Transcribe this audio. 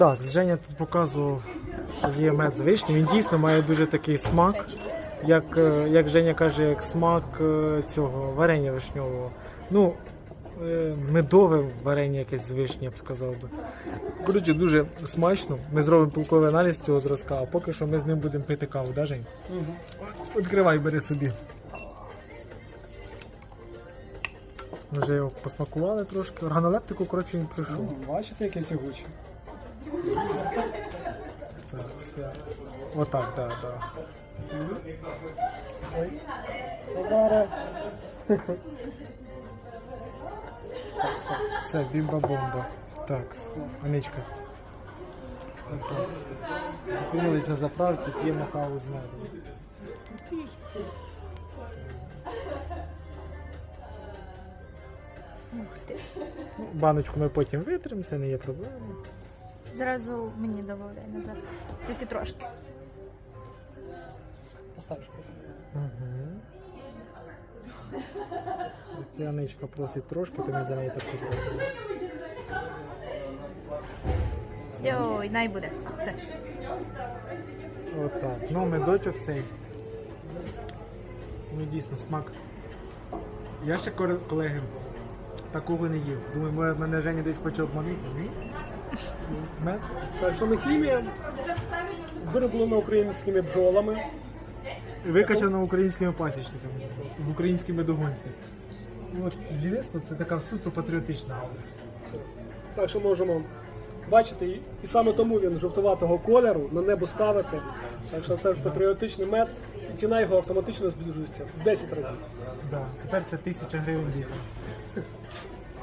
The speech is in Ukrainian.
Так, Женя тут показував, що є мед з вишні. Він дійсно має дуже такий смак, як, е, як Женя каже, як смак е, цього варення вишньового. Ну, е, медове варення якесь з вишні, я б сказав би. Коротше, дуже смачно. Ми зробимо пилковий аналіз цього зразка, а поки що ми з ним будемо пити каву, да, Жень? Відкривай, бери собі. Ми вже його посмакували трошки. Органолептику, коротше, він пройшов. Бачите, яке тягуче? Отак, так, так. Назаре. Все, бімба-бомба. Так, Аничка. Зупинились на заправці, п'ємо каву з медом. Ну, Баночку ми потім витримо, це не є проблема. Зразу мені додадай назад. Тільки трошки. Поставиш. Угу. Як Аничка просить трошки, то ми для неї так зробимо. Йой, най буде. Все. Отак. Ну, медочок цей. Ну, дійсно, смак. Я ще кор- колеги такого не їв. Думаю, може мене Женя десь хоче обманути. Ні? Мед? Хімія вироблена українськими бджолами. Викачано українськими пасічниками в українській медогонці. От бджільництво це така суто патріотична галузь. Так що можемо бачити, і- і саме тому він жовтуватого кольору на небо ставити. Так що це патріотичний мед, і ціна його автоматично збільшується в 10 разів. Да. Тепер це тисяча гривень літр.